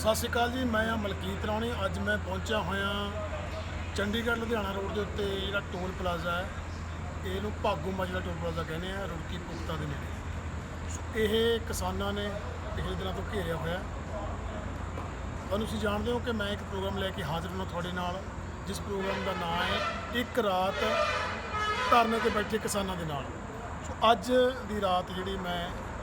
ਸਤਿ ਸ਼੍ਰੀ ਅਕਾਲ ਜੀ, ਮੈਂ ਆ ਮਲਕੀਤ ਰਾਣੀ। ਅੱਜ ਮੈਂ ਪਹੁੰਚਿਆ ਹੋਇਆ ਚੰਡੀਗੜ੍ਹ ਲੁਧਿਆਣਾ ਰੋਡ ਦੇ ਉੱਤੇ, ਜਿਹੜਾ ਟੋਲ ਪਲਾਜ਼ਾ ਹੈ। ਇਹਨੂੰ ਭਾਗੂ ਮਾਜਰਾ ਟੋਲ ਪਲਾਜ਼ਾ ਕਹਿੰਦੇ ਆ, ਰੁੜਕੀ ਪੁਖਤਾ ਦੇ ਨੇੜੇ। ਸੋ ਇਹ ਕਿਸਾਨਾਂ ਨੇ ਪਿਛਲੇ ਦਿਨਾਂ ਤੋਂ ਘੇਰਿਆ ਹੋਇਆ। ਤੁਹਾਨੂੰ ਤੁਸੀਂ ਜਾਣਦੇ ਹੋ ਕਿ ਮੈਂ ਇੱਕ ਪ੍ਰੋਗਰਾਮ ਲੈ ਕੇ ਹਾਜ਼ਰ ਹਾਂ ਤੁਹਾਡੇ ਨਾਲ। ਜਿਸ ਪ੍ਰੋਗਰਾਮ ਦਾ ਨਾਮ ਹੈ, ਇੱਕ ਰਾਤ ਧਰਨੇ ਤੇ ਬੈਠੇ ਕਿਸਾਨਾਂ ਦੇ ਨਾਲ। ਸੋ ਅੱਜ ਦੀ ਰਾਤ ਜਿਹੜੀ ਮੈਂ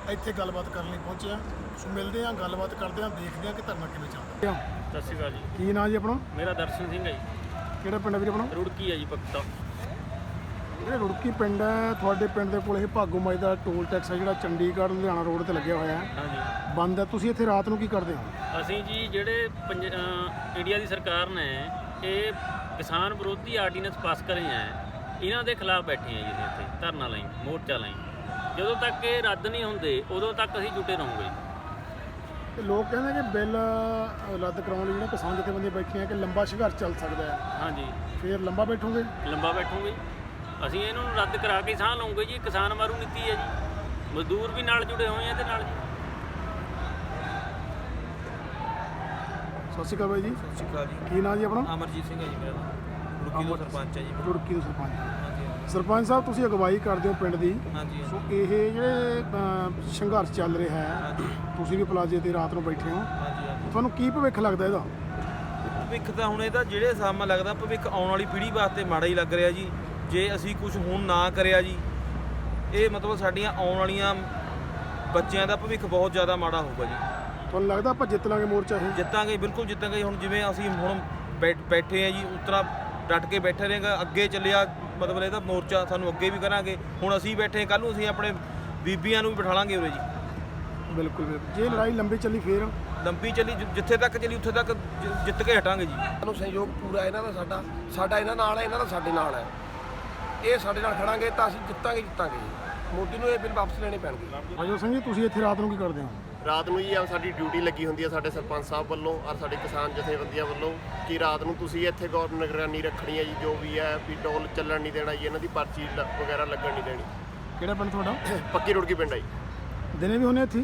ਇੱਥੇ ਗੱਲਬਾਤ ਕਰਨ ਲਈ ਪਹੁੰਚਿਆ ਸੋ ਮਿਲਦੇ ਹਾਂ ਗੱਲਬਾਤ ਕਰਦੇ ਹਾਂ ਦੇਖਦੇ ਹਾਂ ਕਿ ਧਰਨਾ ਕਿਵੇਂ ਚੱਲਦਾ। ਸਤਿ ਸ਼੍ਰੀ ਅਕਾਲ ਜੀ। ਕੀ ਨਾਂ ਜੀ ਆਪਣਾ? ਮੇਰਾ ਦਰਸ਼ਨ ਸਿੰਘ ਹੈ ਜੀ। ਕਿਹੜਾ ਪਿੰਡ ਹੈ ਵੀਰ ਆਪਣਾ? ਰੁੜਕੀ ਹੈ ਜੀ ਪੱਕਾ। ਇਹ ਰੁੜਕੀ ਪਿੰਡ ਹੈ ਤੁਹਾਡੇ ਪਿੰਡ ਦੇ ਕੋਲ ਇਹ ਭਾਗੋ ਮਾਈ ਦਾ ਟੋਲ ਟੈਕਸ ਹੈ ਜਿਹੜਾ ਚੰਡੀਗੜ੍ਹ ਲੁਧਿਆਣਾ ਰੋਡ ਤੇ ਲੱਗਿਆ ਹੋਇਆ ਹੈ। ਹਾਂਜੀ। ਬੰਦ ਹੈ ਤੁਸੀਂ ਇੱਥੇ ਰਾਤ ਨੂੰ ਕੀ ਕਰਦੇ ਹੋ? ਅਸੀਂ ਜੀ ਜਿਹੜੇ ਪੰਜ- ਅਹ ਇੰਡੀਆ ਦੀ ਸਰਕਾਰ ਨੇ ਇਹ ਕਿਸਾਨ ਵਿਰੋਧੀ ਆਰਡੀਨੈਂਸ ਪਾਸ ਕਰੇ ਆ ਇਹਨਾਂ ਦੇ ਖਿਲਾਫ ਬੈਠੇ ਆ ਜੀ ਅਸੀਂ ਇੱਥੇ ਧਰਨਾ ਲਈ ਮੋਰਚਾ ਲਈ। ਜਦੋਂ ਤੱਕ ਇਹ ਰੱਦ ਨਹੀਂ ਹੁੰਦੇ ਉਦੋਂ ਤੱਕ ਅਸੀਂ ਜੁਟੇ ਰਹੋਗੇ ਤੇ ਲੋਕ ਕਹਿੰਦੇ ਕਿ ਬਿੱਲ ਰੱਦ ਕਰਾਉਣ ਲਈ ਜਿਹੜੇ ਕਿਸਾਨ ਜਥੇਬੰਦੀਆਂ ਬੈਠੀਆਂ ਕਿ ਲੰਬਾ ਸੰਘਰਸ਼ ਚੱਲ ਸਕਦਾ ਹੈ। ਹਾਂਜੀ। ਫਿਰ ਲੰਬਾ ਬੈਠੋਗੇ? ਲੰਬਾ ਬੈਠੋਗੇ। ਅਸੀਂ ਇਹਨੂੰ ਰੱਦ ਕਰਾ ਕੇ ਸਾਹ ਲਵਾਂਗੇ ਜੀ ਕਿਸਾਨ ਮਾਰੂ ਨੀਤੀ ਹੈ ਜੀ। ਮਜ਼ਦੂਰ ਵੀ ਨਾਲ ਜੁੜੇ ਹੋਏ ਆ ਇਹਦੇ ਨਾਲ ਜੀ। ਸਤਿ ਸ਼੍ਰੀ ਅਕਾਲ ਬਾਈ ਜੀ। ਸਤਿ ਸ਼੍ਰੀ ਅਕਾਲ ਜੀ। ਕੀ ਨਾਂ ਜੀ ਆਪਣਾ? ਅਮਰਜੀਤ ਸਿੰਘ ਹੈ ਜੀ ਮੇਰਾ ਨਾਮ। ਰੁਕੀ ਦਾ ਸਰਪੰਚ ਹੈ ਜੀ। ਰੁੜਕੀ ਦੇ ਸਰਪੰਚ। ਸਰਪੰਚ ਸਾਹਿਬ ਤੁਸੀਂ ਅਗਵਾਈ ਕਰਦੇ ਹੋ ਪਿੰਡ ਦੀ। ਹਾਂਜੀ ਸੋ ਇਹ ਜਿਹੜੇ ਅ, ਸੰਘਰਸ਼ ਚੱਲ ਰਿਹਾ ਹੈ ਤੁਸੀਂ ਵੀ ਪਲਾਜ਼ੇ ਤੇ ਰਾਤ ਨੂੰ ਬੈਠੇ ਹੋ। ਹਾਂਜੀ ਹਾਂਜੀ। ਤੁਹਾਨੂੰ ਕੀ ਭਵਿੱਖ ਲੱਗਦਾ ਇਹਦਾ? ਭਵਿੱਖ ਤਾਂ ਹੁਣ ਇਹਦਾ ਜਿਹੜੇ ਹਿਸਾਬ ਨਾਲ ਲੱਗਦਾ ਭਵਿੱਖ ਆਉਣ ਵਾਲੀ ਪੀੜ੍ਹੀ ਵਾਸਤੇ ਮਾੜਾ ਹੀ ਲੱਗ ਰਿਹਾ ਜੀ। ਜੇ ਅਸੀਂ ਕੁਝ ਹੁਣ ਨਾ ਕਰਿਆ ਜੀ ਇਹ ਮਤਲਬ ਸਾਡੀਆਂ ਆਉਣ ਵਾਲੀਆਂ ਬੱਚਿਆਂ ਦਾ ਭਵਿੱਖ ਬਹੁਤ ਜ਼ਿਆਦਾ ਮਾੜਾ ਹੋਊਗਾ ਜੀ। ਤੁਹਾਨੂੰ ਲੱਗਦਾ ਆਪਾਂ ਜਿੱਤ ਲਾਂਗੇ ਮੋਰਚਾ ਇਹ? ਜਿੱਤਾਂਗੇ ਬਿਲਕੁਲ ਜਿੱਤਾਂਗੇ। ਹੁਣ ਜਿਵੇਂ ਅਸੀਂ ਹੁਣ ਬੈਠ- ਬੈਠੇ ਆ ਜੀ ਉਤਰਾ ਡਟ ਕੇ ਬੈਠੇ ਰਹੇਗਾ ਅੱਗੇ ਚੱਲਿਆ ਮਤਲਬ ਇਹਦਾ ਮੋਰਚਾ ਸਾਨੂੰ ਅੱਗੇ ਵੀ ਕਰਾਂਗੇ। ਹੁਣ ਅਸੀਂ ਬੈਠੇ ਕੱਲ ਨੂੰ ਅਸੀਂ ਆਪਣੇ ਬੀਬੀਆਂ ਨੂੰ ਵੀ ਬਿਠਾ ਲਾਂਗੇ ਉਰੇ ਜੀ। ਬਿਲਕੁਲ ਬਿਲਕੁਲ। ਜੇ ਲੜਾਈ ਲੰਬੀ ਚੱਲੀ ਫੇਰ? ਲੰਬੀ ਚੱਲੀ ਜਿ- ਜਿੱਥੇ ਤੱਕ ਚੱਲੀ ਉੱਥੇ ਤੱਕ ਜਿ- ਜਿੱਤ ਕੇ ਹਟਾਂਗੇ ਜੀ। ਸਾਨੂੰ ਸਹਿਯੋਗ ਪੂਰਾ ਇਹਨਾਂ ਦਾ ਸਾਡਾ। ਸਾਡਾ ਇਹਨਾਂ ਨਾਲ ਹੈ ਇਹਨਾਂ ਦਾ ਸਾਡੇ ਨਾਲ ਹੈ। ਇਹ ਸਾਡੇ ਨਾਲ ਖੜਾਂਗੇ ਤਾਂ ਅਸੀਂ ਜਿੱਤਾਂਗੇ ਜਿੱਤਾਂਗੇ। ਮੋਦੀ ਨੂੰ ਇਹ ਬਿੱਲ ਵਾਪਸ ਲੈਣੇ ਪੈਣਗੇ। ਅਜੋ ਸਿੰਘ ਜੀ ਤੁਸੀਂ ਇੱਥੇ ਰਾਤ ਨੂੰ ਕੀ ਕਰਦੇ ਹੋ? ਰਾਤ ਨੂੰ ਜੀ ਆ ਸਾਡੀ ਡਿਊਟੀ ਲੱਗੀ ਹੁੰਦੀ ਹੈ ਸਾਡੇ ਸਰਪੰਚ ਸਾਹਿਬ ਵੱਲੋਂ ਔਰ ਸਾਡੇ ਕਿਸਾਨ ਜਥੇਬੰਦੀਆਂ ਵੱਲੋਂ ਕਿ ਰਾਤ ਨੂੰ ਤੁਸੀਂ ਇੱਥੇ ਗੌਰ ਨਿਗਰਾਨੀ ਰੱਖਣੀ ਹੈ ਜੀ ਜੋ ਵੀ ਹੈ ਵੀ ਟੋਲ ਚੱਲਣ ਨਹੀਂ ਦੇਣਾ ਜੀ ਇਹਨਾਂ ਦੀ ਪਰਚੀ ਲ- ਵਗੈਰਾ ਲੱਗਣ ਨਹੀਂ ਦੇਣੀ। ਕਿਹੜਾ ਪਿੰਡ ਤੁਹਾਡਾ? ਪੱਕੀ ਰੁੜਕੀ ਪਿੰਡ ਹੈ ਜੀ। ਦਿਨੇ ਵੀ ਹੁੰਨੇ ਇੱਥੇ?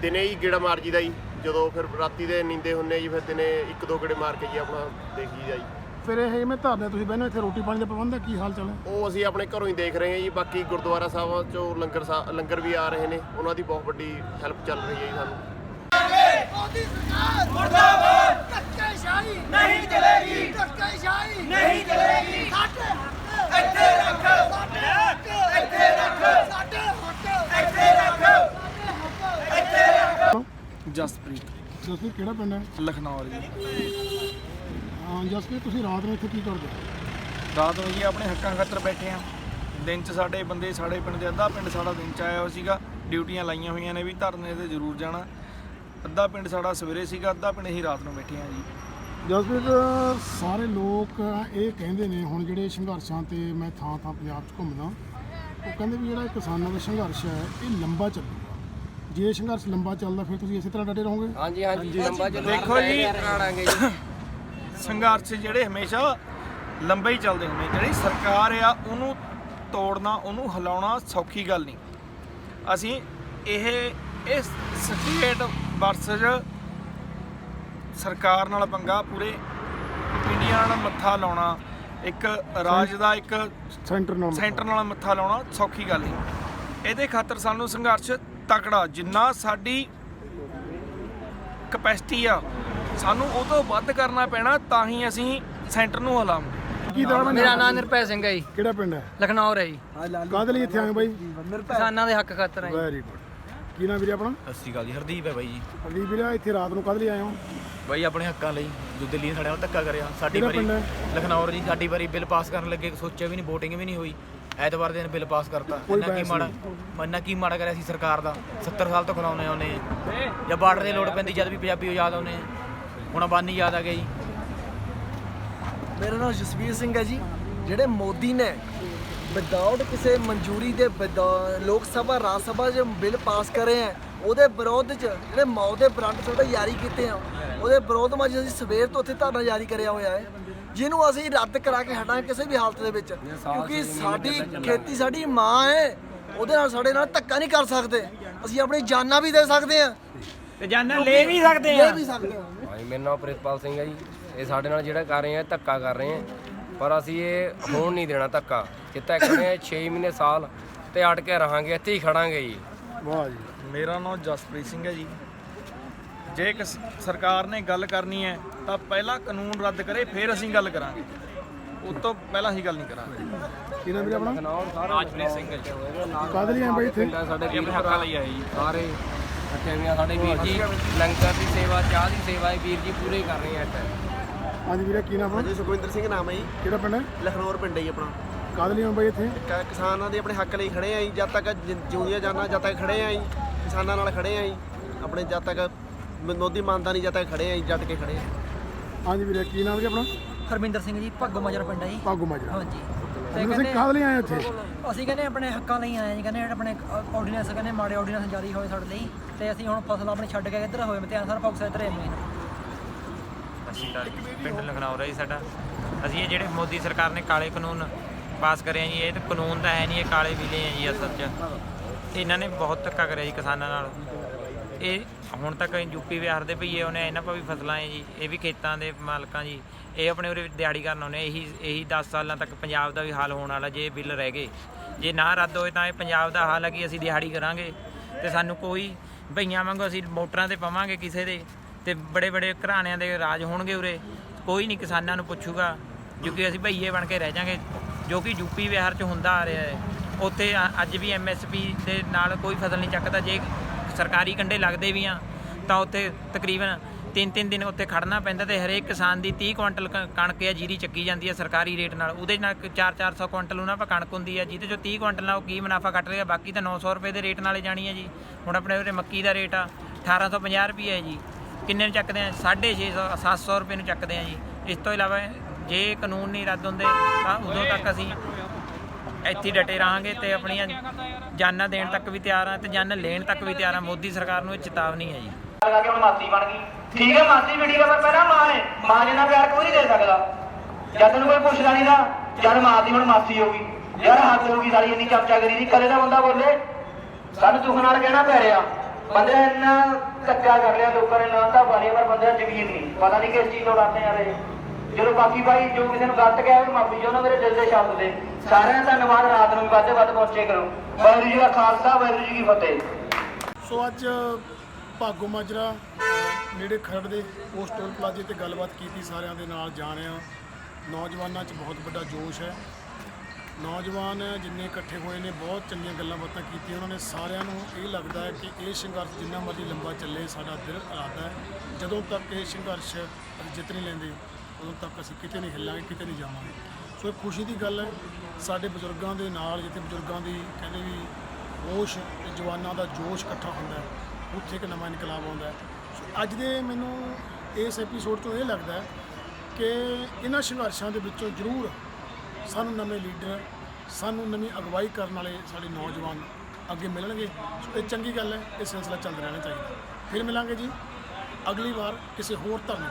ਦਿਨੇ ਹੀ ਗੇੜਾ ਮਾਰ ਜੀਦਾ ਜੀ ਜਦੋਂ ਫਿਰ ਰਾਤੀ ਦੇ ਨੀਂਦੇ ਹੁੰਨੇ ਜੀ ਫਿਰ ਦਿਨੇ ਇੱਕ ਦੋ ਗੇੜੇ ਮਾਰ ਕੇ ਜੀ ਆਪਣਾ ਦੇਖ ਜੀਦਾ ਜੀ। ਫਿਰ ਇਹ ਮੈਂ ਧਰਨੇ ਤੁਸੀਂ ਬਹਿਨੇ ਇੱਥੇ ਰੋਟੀ ਪਾਣੀ ਦਾ ਪ੍ਰਬੰਧ ਹੈ ਕੀ ਹਾਲ ਚਾਲ ਹੈ? ਉਹ ਅਸੀਂ ਆਪਣੇ ਘਰੋਂ ਹੀ ਦੇਖ ਰਹੇ ਹਾਂ ਜੀ ਬਾਕੀ ਗੁਰਦੁਆਰਾ ਸਾਹਿਬਾਂ ਚੋਂ ਲੰਗਰ ਸਾ- ਲੰਗਰ ਵੀ ਆ ਰਹੇ ਨੇ ਉਹਨਾਂ ਦੀ ਬਹੁਤ ਵੱਡੀ ਹੈਲਪ ਚੱਲ ਰਹੀ ਹੈ ਜੀ ਸਾਨੂੰ। ਮੋਦੀ ਸਰਕਾਰ ਮੁਰਦਾਬਾਦ ਧੱਕੇਸ਼ਾਹੀ ਨਹੀਂ ਚਲੇਗੀ ਧੱਕੇਸ਼ਾਹੀ ਨਹੀਂ ਚਲੇਗੀ ਸਾਡੇ ਹੱਕ ਇੱਥੇ ਰੱਖ ਸਾਡੇ ਹੱਕ ਇੱਥੇ ਰੱਖ ਸਾਡੇ ਹੱਕ ਇੱਥੇ ਰੱਖ ਸਾਡੇ ਹੱਕ ਇੱਥੇ ਰੱਖ ਜਸਪ੍ਰੀਤ। ਜਸਪ੍ਰੀਤ ਕਿਹੜਾ ਪਿੰਡ ਹੈ? ਲਖਨੌਰ ਜੀ। ਹਾਂ ਜਸਪ੍ਰੀਤ ਤੁਸੀਂ ਰਾਤ ਨੂੰ ਇੱਥੇ ਕੀ ਕਰਦੇ? ਹੋ ਰਾਤ ਨੂੰ ਜੀ ਆਪਣੇ ਹੱਕਾਂ ਖਾਤਰ ਬੈਠੇ ਆ ਦਿਨ ਚ ਸਾਡੇ ਬੰਦੇ ਸਾਡੇ ਪਿੰਡ ਦੇ ਅੱਧਾ ਪਿੰਡ ਸਾਡਾ ਦਿਨ ਚ ਆਇਆ ਹੋਇਆ ਸੀਗਾ। ਡਿਊਟੀਆਂ ਲਾਈਆਂ ਹੋਈਆਂ ਨੇ ਵੀ ਧਰਨੇ ਤੇ ਜ਼ਰੂਰ ਜਾਣਾ। ਅੱਧਾ ਪਿੰਡ ਸਾਡਾ ਸਵੇਰੇ ਸੀਗਾ ਅੱਧਾ ਪਿੰਡ ਅਸੀਂ ਰਾਤ ਨੂੰ ਬੈਠੇ ਆ ਜੀ। ਜਸਪ੍ਰੀਤ ਸਾਰੇ ਲੋਕ ਇਹ ਕਹਿੰਦੇ ਨੇ ਹੁਣ ਜਿਹੜੇ ਸੰਘਰਸ਼ਾਂ ਤੇ ਮੈਂ ਥਾਂ ਥਾਂ ਪੰਜਾਬ 'ਚ ਘੁੰਮਦਾ ਉਹ ਕਹਿੰਦੇ ਵੀ ਜਿਹੜਾ ਇਹ ਕਿਸਾਨਾਂ ਦਾ ਸੰਘਰਸ਼ ਹੈ ਇਹ ਲੰਬਾ ਚੱਲੂਗਾ। ਜੇ ਇਹ ਸੰਘਰਸ਼ ਲੰਬਾ ਚੱਲਦਾ ਫਿਰ ਤੁਸੀਂ ਇਸੇ ਤਰ੍ਹਾਂ ਡਟੇ ਰਹੋਗੇ? ਹਾਂਜੀ ਹਾਂਜੀ ਲੰਬਾ ਚੱਲੂ ਦੇਖੋ ਜੀ। ਸੰਘਰਸ਼ ਜਿਹੜੇ ਹਮੇਸ਼ਾ ਲੰਬੇ ਹੀ ਚੱਲਦੇ ਹੁੰਦੇ ਜਿਹੜੀ ਸਰਕਾਰ ਆ ਉਹਨੂੰ ਤੋੜਨਾ ਉਹਨੂੰ ਹਿਲਾਉਣਾ ਸੌਖੀ ਗੱਲ ਨਹੀਂ। ਅਸੀਂ ਇਹ ਇਸ ਸਟੇਟ ਵਰਸਸ ਸਰਕਾਰ ਨਾਲ ਪੰਗਾ ਪੂਰੇ ਇੰਡੀਆ ਨਾਲ ਮੱਥਾ ਲਾਉਣਾ ਇੱਕ ਰਾਜ ਦਾ ਇੱਕ ਸੈਂਟਰ ਨਾਲ ਸੈਂਟਰ ਨਾਲ ਮੱਥਾ ਲਾਉਣਾ ਸੌਖੀ ਗੱਲ ਨਹੀਂ। ਇਹਦੇ ਖਾਤਰ ਸਾਨੂੰ ਸੰਘਰਸ਼ ਤਕੜਾ ਜਿੰਨਾ ਸਾਡੀ ਕਪੈਸਿਟੀ ਆ ਸਾਨੂੰ ਉਹ ਤੋਂ ਵੱਧ ਕਰਨਾ ਪੈਣਾ ਤਾਂ ਹੀ ਅਸੀਂ ਸੈਂਟਰ ਨੂੰ ਹਲਾਵਾਂਗੇ। ਕੀ ਦਾ ਮੇਰਾ ਨਾਮ ਨਿਰਭੈ ਸਿੰਘ ਹੈ ਜੀ। ਕਿਹੜਾ ਪਿੰਡ ਹੈ? ਲਖਨੌਰ ਹੈ ਜੀ। ਕਾਹਦੇ ਲਈ ਇੱਥੇ ਆਏ ਬਾਈ? ਕਿਸਾਨਾਂ ਦੇ ਹੱਕ ਖਾਤਰ ਹੈ। ਵੈਰੀ ਗੁੱਡ ਕੀ ਨਾਮ ਵੀਰੇ ਆਪਣਾ? ਸਤਿ ਸ਼੍ਰੀ ਅਕਾਲ ਜੀ ਹਰਦੀਪ ਹੈ ਬਾਈ ਜੀ। ਹਰਦੀਪ ਵੀਰੇ ਇੱਥੇ ਰਾਤ ਨੂੰ ਕਾਹਦੇ ਲਈ ਆਏ ਹੋ? ਬਾਈ ਆਪਣੇ ਹੱਕਾਂ ਲਈ ਜੋ ਦਿੱਲੀ ਨੇ ਸਾਡੇ ਨਾਲ ਧੱਕਾ ਕਰਿਆ। ਸਾਡੀ ਕਿਹੜਾ ਵਾਰੀ ਪਿੰਡ ਲਖਨੌਰ ਜੀ ਸਾਡੀ ਵਾਰੀ ਬਿੱਲ ਪਾਸ ਕਰਨ ਲੱਗੇ ਸੋਚਿਆ ਵੀ ਨਹੀਂ VOTING ਵੀ ਨਹੀਂ ਹੋਈ। ਐਤਵਾਰ ਦੇ ਦਿਨ ਬਿੱਲ ਪਾਸ ਕਰਤਾ। ਇੰਨਾ ਕੀ ਬਹਿਸ ਮਾੜਾ ਇੰਨਾ ਕੀ ਮਾੜਾ ਕਰਿਆ ਸੀ ਸਰਕਾਰ ਦਾ। 70 ਸਾਲ ਤੋਂ ਖਲਾਉਨੇ ਆਉਨੇ ਜਾਂ ਬਾਰਡਰ ਦੇ ਲੋੜ ਪੈਂਦੀ ਜਦ ਵੀ ਪੰਜਾਬੀ ਯਾਦ ਆਉਨੇ ਹੁਣ ਬਾਨੀ ਯਾਦ ਆ ਗਿਆ ਜੀ। ਮੇਰਾ ਨਾਮ ਜਸਵੀਰ ਸਿੰਘ ਹੈ ਜੀ। ਜਿਹੜੇ ਮੋਦੀ ਨੇ ਵਿਦਆਊਟ ਕਿਸੇ ਮਨਜ਼ੂਰੀ ਦੇ ਵਿਦਾ- ਲੋਕ ਸਭਾ ਰਾਜ ਸਭਾ 'ਚ ਬਿੱਲ ਪਾਸ ਕਰੇ ਹੈ ਉਹਦੇ ਵਿਰੋਧ 'ਚ ਜਿਹੜੇ ਮੌਤ ਦੇ ਬ੍ਰਾਂਡ ਤੁਹਾਡੇ ਜਾਰੀ ਕੀਤੇ ਆ ਉਹਦੇ ਵਿਰੋਧ ਵਿੱਚ ਅਸੀਂ ਸਵੇਰ ਤੋਂ ਉੱਥੇ ਧਰਨਾ ਜਾਰੀ ਕਰਿਆ ਹੋਇਆ ਹੈ ਜਿਹਨੂੰ ਅਸੀਂ ਰੱਦ ਕਰਾ ਕੇ ਹਟਾਂਗੇ ਕਿਸੇ ਵੀ ਹਾਲਤ ਦੇ ਵਿੱਚ ਕਿਉਂਕਿ ਸਾਡੀ ਖੇਤੀ ਸਾਡੀ ਮਾਂ ਹੈ ਉਹਦੇ ਨਾਲ ਸਾਡੇ ਨਾਲ ਧੱਕਾ ਨਹੀਂ ਕਰ ਸਕਦੇ ਅਸੀਂ ਆਪਣੀ ਜਾਨਾਂ ਵੀ ਦੇ ਸਕਦੇ ਹਾਂ। ਤੇ ਜਾਨਾਂ ਲੈ ਵੀ ਸਕਦੇ ਲੈ ਵੀ ਸਕਦੇ ਹਾਂਜੀ ਮੇਰਾ ਨਾਮ ਪ੍ਰਿਤਪਾਲ ਸਿੰਘ ਹੈ ਜੀ। ਇਹ ਸਾਡੇ ਨਾਲ ਜਿਹੜਾ ਕਰ ਰਹੇ ਆ ਧੱਕਾ ਕਰ ਰਹੇ ਆ। ਪਰ ਅਸੀਂ ਇਹ ਹੋਣ ਨਹੀਂ ਦੇਣਾ ਧੱਕਾ। ਖੜੇ ਆ 6 ਮਹੀਨੇ ਸਾਲ ਤੇ ਅੜ ਕੇ ਰਹਾਂਗੇ ਇੱਥੇ ਹੀ ਖੜਾਂਗੇ ਜੀ। ਵਾਹ ਜੀ। ਮੇਰਾ ਨਾਮ ਜਸਪ੍ਰੀਤ ਸਿੰਘ ਹੈ ਜੀ। ਜੇ ਕਿਸ ਸਰਕਾਰ ਨੇ ਗੱਲ ਕਰਨੀ ਹੈ ਤਾਂ ਪਹਿਲਾਂ ਕਾਨੂੰਨ ਰੱਦ ਕਰੇ ਫਿਰ ਅਸੀਂ ਗੱਲ ਕਰਾਂਗੇ। ਉਸ ਤੋਂ ਪਹਿਲਾਂ ਅਸੀਂ ਗੱਲ ਨਹੀਂ ਕਰਾਂਗੇ। ਕੀ ਨਾਮ ਵੀਰੇ ਆਪਣਾ? ਰਾਜਪ੍ਰੀਤ ਸਿੰਘ ਹੈ ਜੀ। ਕਾਹਦੇ ਲਈ ਆਏ ਬਾਈ ਇੱਥੇ? ਸਾਡੇ ਵੀਰ ਭਰਾ ਲਈ ਆਏ ਜੀ ਸਾਰੇ ਇਕੱਠੇ ਵੀ ਆ। ਸਾਡੇ ਵੀਰ ਜੀ ਲੰਗਰ ਦੀ ਸੇਵਾ ਚਾਹ ਦੀ ਸੇਵਾ ਇਹ ਵੀਰ ਜੀ ਪੂਰੇ ਕਰ ਰਹੇ ਆ ਇੱਥੇ। ਹਾਂਜੀ ਵੀਰੇ ਕੀ ਨਾਮ ਆਪਣਾ ਜੀ ਸੁਖਵਿੰਦਰ ਸਿੰਘ ਨਾਮ ਹੈ ਜੀ। ਕਿਹੜਾ ਪਿੰਡ ਹੈ? ਲਖਨੌਰ ਪਿੰਡ ਹੈ ਜੀ ਆਪਣਾ। ਕਾਹਦੇ ਲਈ ਆਏ ਬਾਈ ਇੱਥੇ? ਕ- ਕਿਸਾਨਾਂ ਦੇ ਆਪਣੇ ਹੱਕ ਲਈ ਖੜੇ ਆਂ ਜੀ ਜਦ ਤੱਕ ਜਿ- ਜਿਉਂਦੀਆਂ ਜਾਨਾਂ ਜਦ ਤੱਕ ਖੜੇ ਆਂ ਜੀ ਕਿਸਾਨਾਂ ਨਾਲ ਖੜੇ ਆਂ ਜੀ। ਆਪਣੇ ਜਦ ਤੱਕ ਮ- ਮੋਦੀ ਮੰਨਦਾ ਨਹੀਂ ਜਦ ਤੱਕ ਖੜੇ ਆਂ ਜੀ ਜੱਟ ਕੇ ਖੜੇ ਆਂ। ਹਾਂਜੀ ਵੀਰੇ ਕੀ ਨਾਮ ਜੀ ਆਪਣਾ? ਹਰਮਿੰਦਰ ਸਿੰਘ ਜੀ ਭੱਗੋ ਮਾਜਰਾ ਪਿੰਡ ਹੈ ਜੀ। ਭਾਗੂ ਮਾਜਰਾ। ਹਾਂਜੀ। ਤੁਸੀਂ ਕਾਹਦੇ ਲਈ ਆਏ ਇੱਥੇ? ਅਸੀਂ ਕਹਿੰਦੇ ਆਪਣੇ ਹੱਕਾਂ ਲਈ ਆਏ ਜੀ ਕਹਿੰਦੇ ਜਿਹੜੇ ਆਪਣੇ ਆਰਡੀਨੈਂਸ ਕਹਿੰਦੇ ਮਾੜੇ ਆਰਡੀਨੈਂਸ ਜਾਰੀ ਹੋਏ ਸਾਡੇ ਲਈ ਤੇ ਅਸੀਂ ਹੁਣ ਫਸਲ ਆਪਣੀ ਛੱਡ ਕੇ ਇੱਧਰ ਹੋਏ ਮਤਿਆਨ ਸਾਰਾ ਫੋਕਸ ਇੱਧਰ ਹੈ ਅਸੀਂ ਤਾਂ ਪਿੰਡ ਲਖਨਊਰ ਹੈ ਜੀ ਸਾਡਾ। ਅਸੀਂ ਇਹ ਜਿਹੜੇ ਮੋਦੀ ਸਰਕਾਰ ਨੇ ਕਾਲੇ ਕਾਨੂੰਨ ਪਾਸ ਕਰੇ ਆ ਜੀ ਇਹ ਤਾਂ ਕਾਨੂੰਨ ਤਾਂ ਹੈ ਨਹੀਂ ਇਹ ਕਾਲੇ ਬਿਲੇ ਆ ਜੀ ਅਸਲ 'ਚ। ਇਹਨਾਂ ਨੇ ਬਹੁਤ ਧੱਕਾ ਕਰਿਆ ਜੀ ਕਿਸਾਨਾਂ ਨਾਲ। ਇਹ ਹੁਣ ਤੱਕ ਯੂਪੀ ਬਿਹਾਰ ਦੇ ਭਈਏ ਉਹਨੇ ਇਹਨਾਂ ਪਾ ਵੀ ਫਸਲਾਂ ਹੈ ਜੀ, ਇਹ ਵੀ ਖੇਤਾਂ ਦੇ ਮਾਲਕਾਂ ਜੀ। ਇਹ ਆਪਣੇ ਉਰੇ ਦਿਹਾੜੀ ਕਰਨ ਆਉਂਦੇ ਇਹੀ ਇਹੀ 10 ਸਾਲਾਂ ਤੱਕ ਪੰਜਾਬ ਦਾ ਵੀ ਹਾਲ ਹੋਣ ਵਾਲਾ ਜੇ ਬਿੱਲ ਰਹਿ ਗਏ। ਜੇ ਨਾ ਰੱਦ ਹੋਏ ਤਾਂ ਇਹ ਪੰਜਾਬ ਦਾ ਹਾਲ ਹੈ ਕਿ ਅਸੀਂ ਦਿਹਾੜੀ ਕਰਾਂਗੇ ਤੇ ਸਾਨੂੰ ਕੋਈ ਭਈਆਂ ਵਾਂਗੂ ਅਸੀਂ ਮੋਟਰਾਂ ਤੇ ਪਵਾਂਗੇ ਕਿਸੇ ਦੇ ਤੇ ਬੜੇ ਬੜੇ ਘਰਾਣਿਆਂ ਦੇ ਰਾਜ ਹੋਣਗੇ ਉਰੇ। ਕੋਈ ਨਹੀਂ ਕਿਸਾਨਾਂ ਨੂੰ ਪੁੱਛੂਗਾ, ਕਿਉਂਕਿ ਅਸੀਂ ਭਈਏ ਬਣ ਕੇ ਰਹਿ ਜਾਾਂਗੇ। ਜੋ ਕਿ ਯੂਪੀ ਬਿਹਾਰ 'ਚ ਹੁੰਦਾ ਆ ਰਿਹਾ ਹੈ। ਉੱਥੇ ਅੱਜ ਵੀ ਐਮਐਸਪੀ ਦੇ ਨਾਲ ਕੋਈ ਫਸਲ ਨਹੀਂ ਚੱਕਦਾ, ਜੇ ਸਰਕਾਰੀ ਕੰਡੇ ਲੱਗਦੇ ਵੀ ਆ, ਤਾਂ ਉੱਥੇ ਤਕਰੀਬਨ ਤਿੰਨ ਤਿੰਨ ਦਿਨ ਉੱਥੇ ਖੜਨਾ ਪੈਂਦਾ ਤੇ ਹਰੇਕ ਕਿਸਾਨ ਦੀ 30 ਕੁਇੰਟਲ ਕ- ਕਣਕ ਆ ਜੀਰੀ ਚੱਕੀ ਜਾਂਦੀ ਹੈ ਸਰਕਾਰੀ ਰੇਟ ਨਾਲ। ਉਹਦੇ ਨਾਲ 4-400 ਕੁਇੰਟਲ ਉਹਨਾਂ ਪਾ ਕਣਕ ਹੁੰਦੀ ਹੈ ਜਿਹਦੇ ਚੋਂ 30 ਕੁਇੰਟਲ ਨਾਲ ਉਹ ਕੀ ਮੁਨਾਫਾ ਕੱਟ ਰਿਹਾ ਬਾਕੀ ਤਾਂ 900 ਰੁਪਏ ਦੇ ਰੇਟ ਨਾਲੇ ਜਾਣੀ ਹੈ ਜੀ। ਹੁਣ ਆਪਣੇ ਉਰੇ ਮੱਕੀ ਦਾ ਰੇਟ ਆ 1850 ਰੁਪਏ ਹੈ ਜੀ। ਕਿੰਨੇ ਨੂੰ ਚੱਕਦੇ ਆ? 650 700 ਰੁਪਏ ਨੂੰ ਚੱਕਦੇ ਆ ਜੀ। ਇਸ ਤੋਂ ਇਲਾਵਾ ਜੇ ਕਾਨੂੰਨ ਨਹੀਂ ਰੱਦ ਹੁੰਦੇ, ਤਾਂ ਉਦੋਂ ਤੱਕ ਅਸੀਂ ਇੱਥੇ ਡਟੇ ਰਹਾਂਗੇ ਤੇ ਆਪਣੀਆਂ ਜਾਨਾਂ ਦੇਣ ਤੱਕ ਵੀ ਤਿਆਰ ਆ ਤੇ ਜਾਨ ਲੈਣ ਤੱਕ ਵੀ ਤਿਆਰ ਆ ਮੋਦੀ ਸਰਕਾਰ ਨੂੰ ਇਹ ਚੇਤਾਵਨੀ ਹੈ ਜੀ। ਲਗਾ ਕੇ ਹੁਣ ਮਾਸੀ ਬਣ ਗਈ। ਠੀਕ ਹੈ, ਮਾਸੀ ਬਣੀ ਦਾ ਪਰ ਪਹਿਲਾਂ ਮਾਂ ਹੈ ਮਾਂ ਜਿੰਨਾ ਪਿਆਰ ਕੋਈ ਨਹੀਂ ਦੇ ਸਕਦਾ। ਜਦ ਤੈਨੂੰ ਕੋਈ ਪੁੱਛਦਾ ਨਹੀਂ ਦਾ ਜਦ ਮਾਂ ਦੀ ਹੁਣ ਮਾਸੀ ਹੋ ਗਈ। ਯਾਰ ਹੱਦ ਹੋ ਗਈ ਸਾਲੀ, ਇੰਨੀ ਚਮਚਾਗਰੀ ਦੀ, ਕਦੇ ਦਾ ਬੰਦਾ ਬੋਲੇ, ਸਾਨੂੰ ਦੁੱਖ ਨਾਲ ਕਹਿਣਾ ਪੈ ਰਿਹਾ। ਬੰਦੇ ਨੇ ਇੰਨਾ ਧੱਕਾ ਕਰ ਲਿਆ, ਲੋਕਾਂ ਨੇ ਨਾਂ ਤਾਂ ਪਾਣੀ ਪਰ ਬੰਦੇ ਦਾ ਜ਼ਮੀਰ ਨਹੀਂ। ਪਤਾ ਨਹੀਂ ਕਿਸ ਚੀਜ਼ ਤੋਂ ਡਰਦੇ ਆ ਰਹੇ ਜਦੋਂ ਬਾਕੀ ਭਾਈ ਜੋ ਕਿਸੇ ਨੂੰ ਗਲਤ ਕਹਿਆ ਉਹਨੂੰ ਮਾਫੀ ਚਾਹੁੰਦਾ ਮੇਰੇ ਦਿਲ ਦੇ ਸ਼ਬਦ ਦੇ ਸਾਰਿਆਂ ਦਾ ਧੰਨਵਾਦ, ਰਾਤ ਨੂੰ ਵੀ ਵੱਧ ਵੱਧ ਪਹੁੰਚੇ ਕਰੋ। ਵਾਹਿਗੁਰੂ ਜੀ ਦਾ ਖਾਲਸਾ, ਵਾਹਿਗੁਰੂ ਜੀ ਕੀ ਫਤਿਹ। ਸੋ ਅੱਜ ਭਾਗੋ ਮਾਜਰਾ, ਨੇੜੇ ਖਰੜ ਦੇ ਉਸ ਟੋਲ ਪਲਾਜ਼ੇ ਤੇ ਗੱਲਬਾਤ ਕੀਤੀ ਸਾਰਿਆਂ ਦੇ ਨਾਲ ਜਾਣਿਆ ਨੌਜਵਾਨਾਂ 'ਚ ਬਹੁਤ ਵੱਡਾ ਜੋਸ਼ ਹੈ। ਨੌਜਵਾਨ ਜਿੰਨੇ ਇਕੱਠੇ ਹੋਏ ਨੇ, ਬਹੁਤ ਚੰਗੀਆਂ ਗੱਲਾਂ ਬਾਤਾਂ ਕੀਤੀਆਂ ਉਹਨਾਂ ਨੇ। ਸਾਰਿਆਂ ਨੂੰ ਇਹ ਲੱਗਦਾ ਹੈ ਕਿ ਇਹ ਸੰਘਰਸ਼ ਜਿੰਨਾ ਮਰਜ਼ੀ ਲੰਬਾ ਚੱਲੇ, ਸਾਡਾ ਦਿਲ ਇਰਾਦਾ ਹੈ। ਜਦੋਂ ਤੱਕ ਇਹ ਸੰਘਰਸ਼ ਅਸੀਂ ਜਿੱਤ ਨਹੀਂ ਲੈਂਦੇ ਉਦੋਂ ਤੱਕ ਅਸੀਂ ਕਿਤੇ ਨਹੀਂ ਹਿੱਲਾਂਗੇ, ਕਿਤੇ ਨਹੀਂ ਜਾਵਾਂਗੇ। ਸੋ ਇਹ ਖੁਸ਼ੀ ਦੀ ਗੱਲ ਹੈ, ਸਾਡੇ ਬਜ਼ੁਰਗਾਂ ਦੇ ਨਾਲ, ਜਿੱਥੇ ਬਜ਼ੁਰਗਾਂ ਦੀ ਕਹਿੰਦੇ ਵੀ ਹੋਸ਼ ਤੇ ਜਵਾਨਾਂ ਦਾ ਜੋਸ਼ ਇਕੱਠਾ ਹੁੰਦਾ ਹੈ, ਉੱਥੇ ਇੱਕ ਨਵਾਂ ਇਨਕਲਾਬ ਆਉਂਦਾ ਹੈ। ਸੋ ਅੱਜ ਦੇ ਮੈਨੂੰ ਇਸ ਐਪੀਸੋਡ ਤੋਂ ਇਹ ਲੱਗਦਾ ਹੈ ਕਿ ਇਹਨਾਂ ਸੰਘਰਸ਼ਾਂ ਦੇ ਵਿੱਚੋਂ ਜ਼ਰੂਰ ਸਾਨੂੰ ਨਵੇਂ ਲੀਡਰ ਸਾਨੂੰ ਨਵੀਂ ਅਗਵਾਈ ਕਰਨ ਵਾਲੇ ਸਾਡੇ ਨੌਜਵਾਨ ਅੱਗੇ ਮਿਲਣਗੇ। ਸੋ ਇਹ ਚੰਗੀ ਗੱਲ ਹੈ, ਇਹ ਸਿਲਸਿਲਾ ਚੱਲਦਾ ਰਹਿਣਾ ਚਾਹੀਦਾ ਫਿਰ ਮਿਲਾਂਗੇ ਜੀ, ਅਗਲੀ ਵਾਰ ਕਿਸੇ ਹੋਰ ਧਰਮ